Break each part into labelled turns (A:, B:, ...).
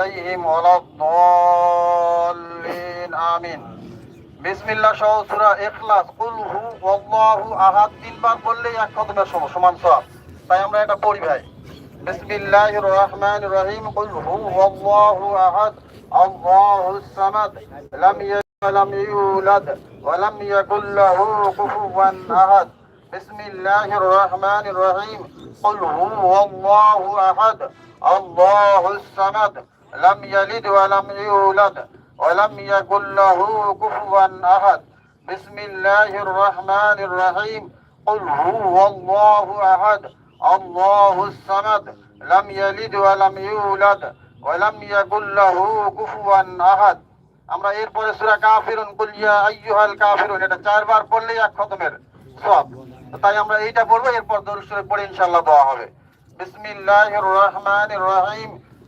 A: عليهم ولا الضالين آمين বিসমিল্লাহ সহ সূরা ইখলাস কুল হু আল্লাহু আহাদ তিনবার বললেই এক খতমের সম সমান সওয়াব তাই আমরা এটা পড়ি ভাই বিসমিল্লাহির রহমানির রহিম কুল হু আল্লাহু আহাদ আল্লাহুস সামাদ লাম ইয়ালিদ ওয়া লাম ইউলাদ ওয়া লাম ইয়াকুল লাহু কুফুওয়ান আহাদ বিসমিল্লাহির রহমানির রহিম কুল হু আল্লাহু আহাদ আল্লাহুস সামাদ লাম ইয়ালিদ ওয়া লাম ইউলাদ ولم يكن له كفوا أحد بسم الله الرحمن الرحيم قل هو الله أحد الله الصمد لم يلد ولم يولد ولم يكن له كفوا أحد আমরা এরপরে সূরা কাফিরুন কুল ইয়া আইয়ুহাল কাফিরুন এটা চারবার পড়লেই এক খতমের সব তাই আমরা এইটা পড়বো এরপর দরুদ শরীফ পড়ে ইনশাআল্লাহ দোয়া হবে বিসমিল্লাহির রহমানির রহিম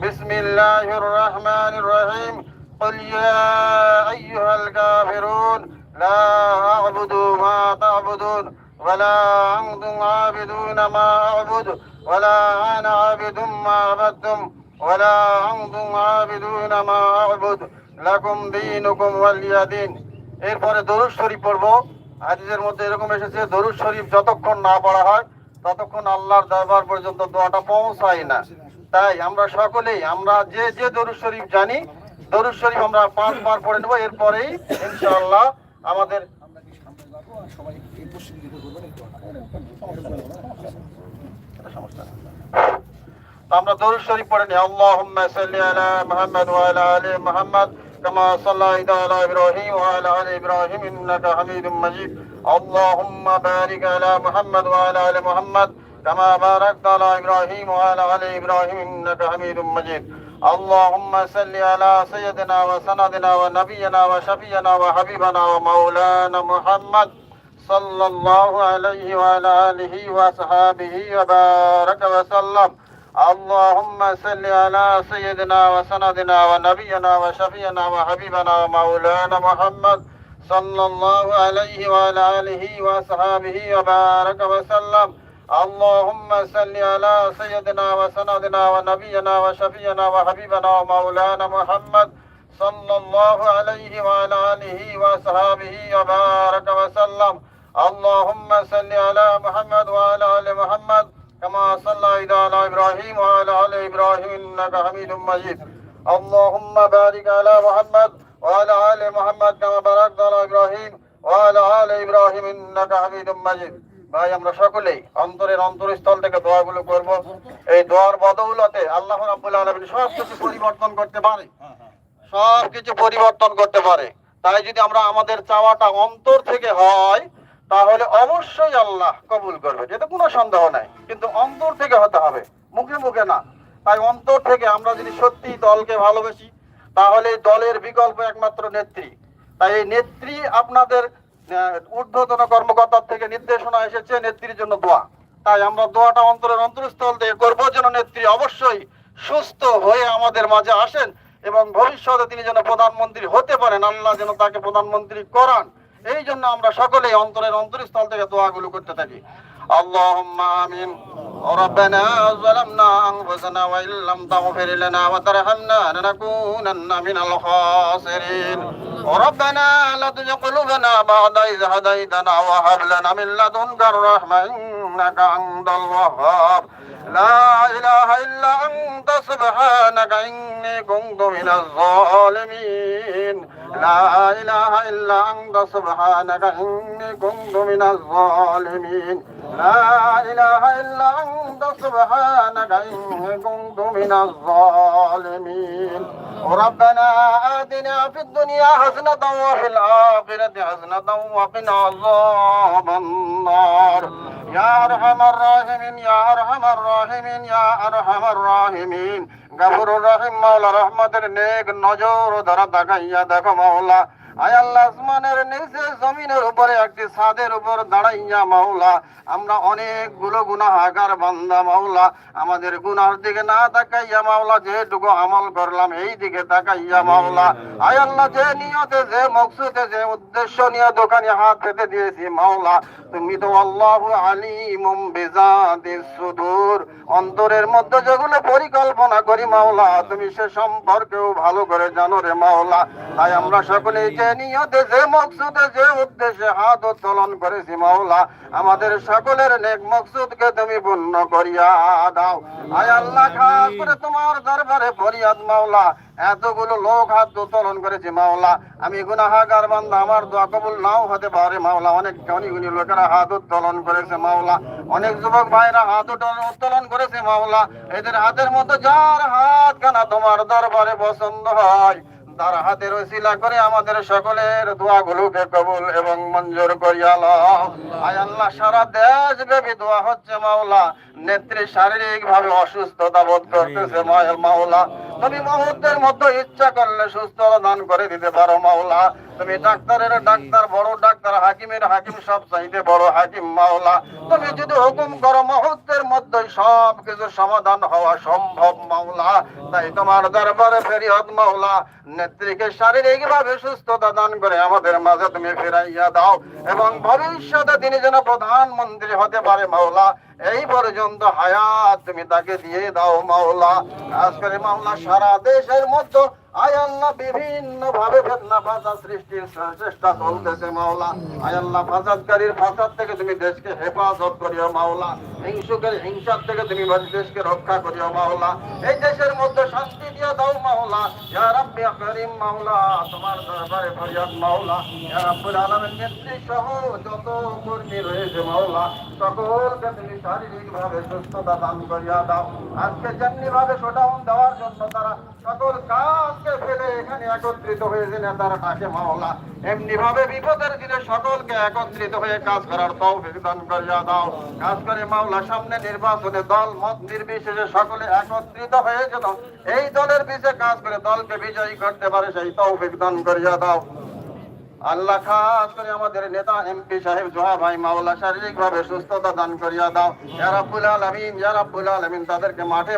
A: بسم الله الرحمن الرحيم قل يا أيها الكافرون لا أعبد ما تعبدون ولا أنتم عابدون ما أعبد ولا أنا عابد ما عبدتم ولا أنتم عابدون ما أعبد لكم دينكم ولي دين এরপরে দরুদ শরীফ পড়বো হাদিসের মধ্যে এরকম এসেছে দরুদ শরীফ যতক্ষণ না পড়া হয় ততক্ষণ আল্লাহর দরবার পর্যন্ত দোয়াটা পৌঁছায় না তাই আমরা সকলেই আমরা যে যে দরুদ শরীফ জানি দরুদ শরীফ আমরা পাঁচবার পড়ে নেবো এরপরেই ইনশাআল্লাহ আমাদের
B: আমরা কি সামনে যাবো আর সবাই এই পশ্চিম দিকে করবেন একটু
A: সমস্যা নেই। তো আমরা দরুদ শরীফ পড়ে নিই আল্লাহুম্মা সাল্লি আলা মুহাম্মদ ওয়া আলা আলি মুহাম্মদ كما صليت على ابراهيم وعلى ال ابراهيم انك حميد مجيد اللهم بارك على محمد وعلى ال محمد كما باركت على إبراهيم وعلى آل إبراهيم إنك حميد مجيد. اللهم صل على سيدنا وسندنا ونبينا وشفينا وحبيبنا ومولانا محمد صلى الله عليه وعلى آله وصحابه وبارك وسلم. اللهم صل على سيدنا وسندنا ونبينا وشفينا وحبيبنا ومولانا محمد صلى الله عليه وعلى آله وصحابه وبارك وسلم. اللهم صل على سيدنا وسندنا ونبينا وشفينا وحبيبنا ومولانا محمد صلى الله عليه وعلى آله وصحابه وبارك وسلم. اللهم صل على محمد وعلى آل محمد كما صليت على إبراهيم وعلى آل إبراهيم إنك حميد مجيد. اللهم بارك على محمد وعلى آل محمد كما باركت على إبراهيم وعلى آل إبراهيم إنك حميد مجيد. ভাই, আমরা সকলেই অন্তরের অন্তরস্থল থেকে দোয়াগুলো করব। এই দোয়ার বদৌলতে আল্লাহ রাব্বুল সব কিছু পরিবর্তন করতে পারে। সব কিছু পরিবর্তন করতে পারে। তাই যদি আমরা আমাদের চাওয়াটা অন্তর থেকে হয়, তাহলে অবশ্যই আল্লাহ কবুল করবে। এতে কোনো সন্দেহ নাই। কিন্তু অন্তর থেকে হতে হবে। মুখে মুখে না। তাই অন্তর থেকে আমরা যদি সত্যি দলকে ভালোবাসি, তাহলে দলের বিকল্প একমাত্র নেত্রী। তাই এই নেত্রী আপনাদের ঊর্ধ্বতন কর্মকর্তার থেকে নির্দেশনা এসেছে নেত্রীর জন্য দোয়া। তাই আমরা দোয়াটা অন্তরের অন্তরস্থল থেকে করব যেন নেত্রী অবশ্যই সুস্থ হয়ে আমাদের মাঝে আসেন এবং ভবিষ্যতে তিনি যেন প্রধানমন্ত্রী হতে পারেন, আল্লাহ যেন তাকে প্রধানমন্ত্রী করান। এই জন্য আমরা সকলেই অন্তরের অন্তরস্থল থেকে দোয়াগুলো করতে থাকি। আল্লাহ আমিন। ربنا ظلمنا أنفسنا وإن لم تغفر لنا وترحمنا لنكونن من الخاسرين ربنا لا تزغ قلوبنا بعد إذ هديتنا وهب لنا من لدنك الرحمة إنك أنت الوهاب لا إله إلا أنت سبحانك إني كنت من الظالمين لا إله إلا أنت سبحانك إني كنت من الظالمين لا إله إلا أنت سبحانك إني كنت من الظالمين. ربنا آتنا في الدنيا حسنة وفي الآخرة حسنة وقنا عذاب النار. يا أرحم الراحمين يا أرحم الراحمين يا أرحم الراحمين. غفور رحيم مولا رحمة نيك نجور در دقيا دك مولا. আয় আল্লাহ আসমানের নিচে জমিনের উপরে একটি ছাদের উপর দাঁড়াইয়া মাওলা আমরা অনেকগুলো গুনাহাগার বান্দা মাওলা আমাদের গুনার দিকে না তাকাইয়া মাওলা যেটুকু আমল করলাম এই দিকে তাকাইয়া মাওলা। আয় আল্লাহ যে নিয়তে যে মকসুদে যে উদ্দেশ্য নিয়ে দোকানে হাত পেতে দিয়েছি মাওলা তুমি তো আল্লাহু আলিমুম বিজাতিস সুদূর। অন্তরের মধ্যে যেগুলো পরিকল্পনা করি মাওলা তুমি সে সম্পর্কেও ভালো করে জানো রে মাওলা। তাই আমরা সকলে যে নিয়তে যে মকসুদে যে উদ্দেশ্যে হাত উত্তোলন করেছি মাওলা। আমাদের সকলের নেক মকসুদকে তুমি পূর্ণ করিয়া দাও। আয় আল্লাহ, খাস করে তোমার দরবারে ফরিয়াদ মাওলা। এতগুলো লোক হাত উত্তোলন করেছে মাওলা। আমি গুনাহাগার বান্দা, আমার দোয়া কবুল নাও হতে পারে মাওলা। অনেক গুণী লোকেরা হাত উত্তোলন করেছে মাওলা। অনেক যুবক ভাইরা হাত উত্তোলন করেছে মাওলা। এদের হাতের মধ্যে যার হাত কানা তোমার দরবারে পছন্দ হয় তার হাতের ওসিলা করে আমাদের সকলের দোয়াগুলোকে কবুল এবং মঞ্জুর করিয়া আয় আল্লাহ সারা দেশ ব্যাপী দোয়া হচ্ছে মাওলা। নেত্রী শারীরিক ভাবে অসুস্থতা বোধ করতেছে মাওলা। তুমি মুহূর্তের মধ্যে ইচ্ছা করলে সুস্থ দান করে দিতে পারো মাওলা। তুমি ডাক্তারের ডাক্তার, বড় ডাক্তার, হাকিমের হাকিম, সব চাইতে বড় হাকিম, মাওলা। তুমি যদি হুকুম করো, মুহূর্তের মধ্যে সব কিছু সমাধান হওয়া সম্ভব, মাওলা। তাই তোমার দরবারে ফেরিয়ত মাওলা। নেত্রীকে শারীরিক ভাবে সুস্থতা দান করে আমাদের মাঝে তুমি ফিরাইয়া দাও। এবং ভবিষ্যতে তিনি যেন প্রধানমন্ত্রী হতে পারে, মাওলা, এই পর্যন্ত হায়াত তুমি তাকে দিয়ে দাও, মাওলা। খাস করে মাওলা, সারা দেশের মধ্যে আয় আল্লাহ বিভিন্ন ভাবে ফেতনা ফাসাদ সৃষ্টির চেষ্টা চলতেছে মাওলা। আয় আল্লাহ ফাসাদকারীর ফাসাদ থেকে তুমি দেশকে হেফাজত করিও মাওলা। হিংসুকের হিংসার থেকে তুমি দেশকে রক্ষা করিও মাওলা। এই দেশের মধ্যে শান্তি দিয়ে দাও মাওলা। তোমার দরবারে নেত্রী সহ যত কর্মী রয়েছে মাওলা, সকলকে তুমি সুস্থতা দান করিয়া দাও। আজকে যেমনি ভাবে শোডাউন দেওয়ার জন্য তারা সকল কাজকে ফেলে এখানে একত্রিত হয়েছে মাওলা। এমনি ভাবে বিপদের দিনে সকলকে একত্রিত হয়ে কাজ করার তৌফিক দান করিয়া দাও। কাজ করে মাওলা সামনে নির্বাচনে দল, মত নির্বিশেষে সকলে একত্রিত হয়েছিল এই দলের পিছে কাজ করে দলকে বিজয়ী করতে পারে সেই তৌফিক দান করিয়া দাও। আল্লাহ খাস করে আমাদের নেতা এমপি সাহেব জোহা ভাই মাওলা শারীরিক ভাবে সুস্থতা দান করিয়া দাও। আলামিন আলামিন, তাদেরকে মাঠে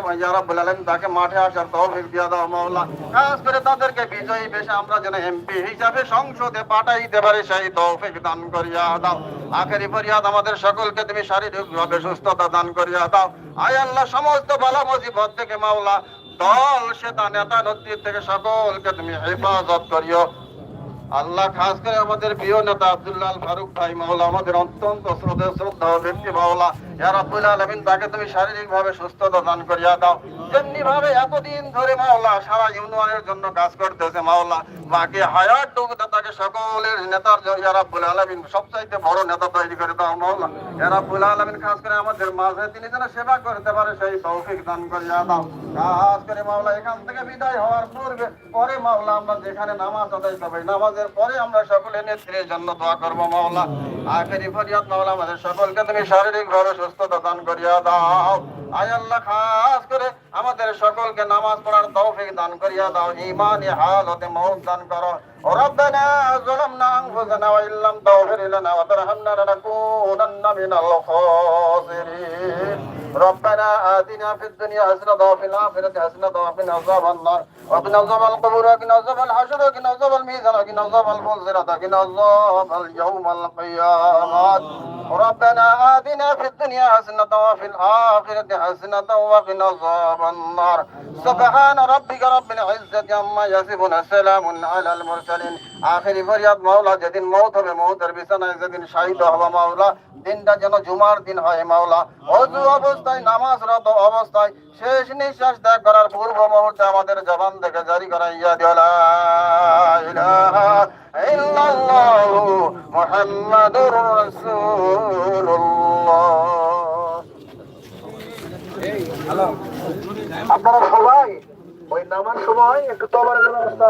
A: আলামিন, তাকে মাঠে আসার দিয়া দাও মাওলা। খাস করে তাদেরকে বিজয়ী বেশে আমরা যেন এমপি হিসাবে সংসদে পাঠাইতে পারি, সেই তৌফিক দান করিয়া দাও। আখেরি ফরিয়াদ আমাদের সকলকে তুমি শারীরিক ভাবে সুস্থতা দান করিয়া দাও। আয় আল্লাহ, সমস্ত বালা মুসিবত থেকে মাওলা, দল সেটা নেতা নেত্রী থেকে সকলকে তুমি হেফাজত করিও। আল্লাহ, খাস করে আমাদের প্রিয় নেতা আব্দুল্লাহ ফারুক ভাই, মাওলা, আমাদের অত্যন্ত শ্রদ্ধা শ্রদ্ধা ব্যক্তি মাওলা তাকে তুমি শারীরিক ভাবে সুস্থতা দান করিয়া দাও। যেমনি ভাবে এতদিন ধরে মাওলা সারা ইউনিয়নের জন্য কাজ করতেছে মাওলা। বাকি হায়াত ডুবতে তাকে সকলের নেতার জন্য ইয়া রাব্বুল আলামিন, সবচাইতে বড় নেতা তৈরি করে দাও মাওলা। ইয়া রাব্বুল আলামিন, খাস করে আমাদের মাঝে, তিনি যেন সেবা করতে পারে, সেই তৌফিক দান করিয়া দাও। খাস করে মাওলা, এখান থেকে বিদায় হওয়ার পূর্বে, পরে মাওলা আমরা যেখানে নামাজ আদায় করব নামাজের পরে আমরা সকলে নেত্রীর জন্য দোয়া করব মাওলা। আখেরি ফরিয়াদ মাওলা, আমাদের সকলকে তুমি শারীরিক ভাবে সুস্থতা দান করিয়া দাও আয় আল্লাহ খাস করে আমাদের সকলকে নামাজ পড়ার তৌফিক দান করিয়া দাও ইমানি হালতে মৌত দান করো ربنا ظلمنا أنفسنا وإن لم تغفر لنا وترحمنا لنكونن من الخاسرين ربنا آتنا في الدنيا حسنة وفي الآخرة حسنة وقنا عذاب النار وقنا عذاب القبور وقنا عذاب الحشر وقنا عذاب الميزان وقنا عذاب الفلسرة وقنا عذاب اليوم القيامة ربنا آتنا في الدنيا حسنة وفي الآخرة حسنة وقنا عذاب النار سبحان ربك رب العزة عما يصفون سلام على المرسلين মুরসালিন আখেরি ফরিয়াদ মাওলা যেদিন মৌত হবে মৌতের বিছানায় যেদিন শাহিদ হবা মাওলা দিনটা যেন জুমার দিন হয় মাওলা অজু অবস্থায় নামাজরত অবস্থায় শেষ নিঃশ্বাস ত্যাগ করার পূর্ব মুহূর্তে আমাদের জবান থেকে জারি করা ইয়া ইল্লাল্লাহু
B: আপনারা সবাই ওই নামার সময় একটু তবরের ব্যবস্থা